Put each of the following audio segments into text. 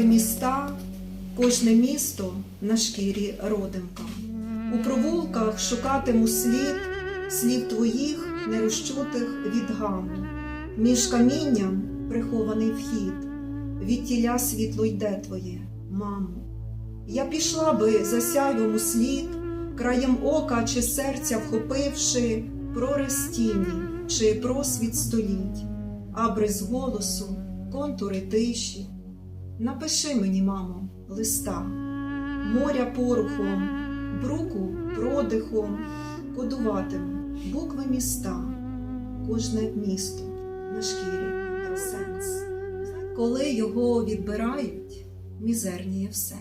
міста, кожне місто на шкірі родимка. У провулках шукатиму слід, слів твоїх нерозчутих від гаму. Між камінням прихований вхід, від тіля світло йде твоє, мамо. Я пішла би за сяйвом у слід, краєм ока чи серця вхопивши прорис тіні чи просвіт століть, абриз голосу, контури тиші. Напиши мені, мамо, листа, моря порухом, бруку продихом, кодуватиму букви міста, кожне місто на шкірі сенс. Коли його відбирають, мізерніє все.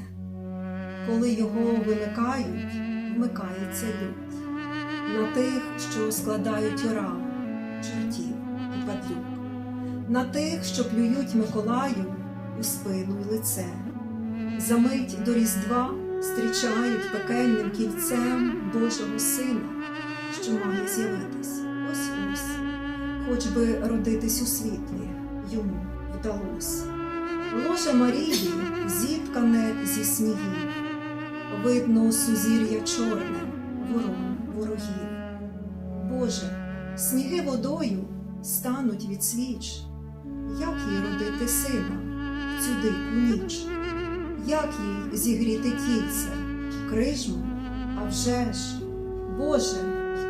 Коли його вимикають, вмикається лють. На тих, що складають ораву, чортів і падлюк. На тих, що плюють Миколаю у спину й лице. За мить до Різдва зустрічають пекельним кільцем Божого Сина, що має з'явитись ось ось, хоч би родитись у світлі, йому вдалось. Ложе Марії зіткане зі снігів, видно сузір'я чорне, ворон ворогів. Боже, сніги водою стануть від свіч, як їй родити сина в цю дику ніч, як їй зігріти кільце, крижму, а вже ж, Боже,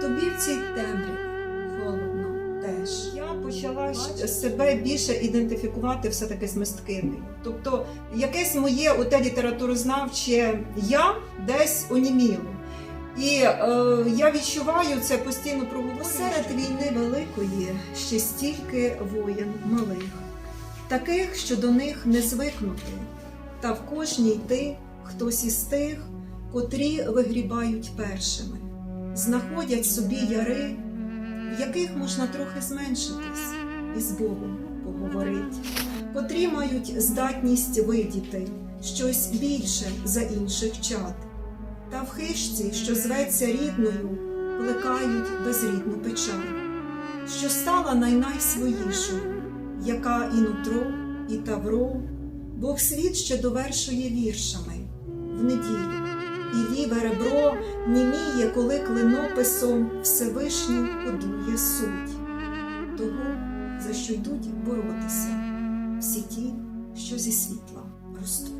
тобі в цій темряві холодно теж. Я почала себе більше ідентифікувати все-таки з мисткинею. Тобто, якесь моє оте літературознавче я десь оніміло. І е, я відчуваю це постійно проговорюю. Серед війни великої ще стільки воєн малих, таких, що до них не звикнути, та в кожній ти хтось із тих, котрі вигрібають першими, знаходять собі яри, в яких можна трохи зменшитись і з Богом поговорить, котрі мають здатність видіти щось більше за інших чад. Та в хижці, що зветься рідною, плекають безрідну печаль, що стала найнайсвоїшою, яка і нутро, і тавро, Бог світ ще довершує віршами в неділю, і ліве ребро німіє, коли клинописом Всевишнім одує суть. Того, за що йдуть боротися всі ті, що зі світла ростуть.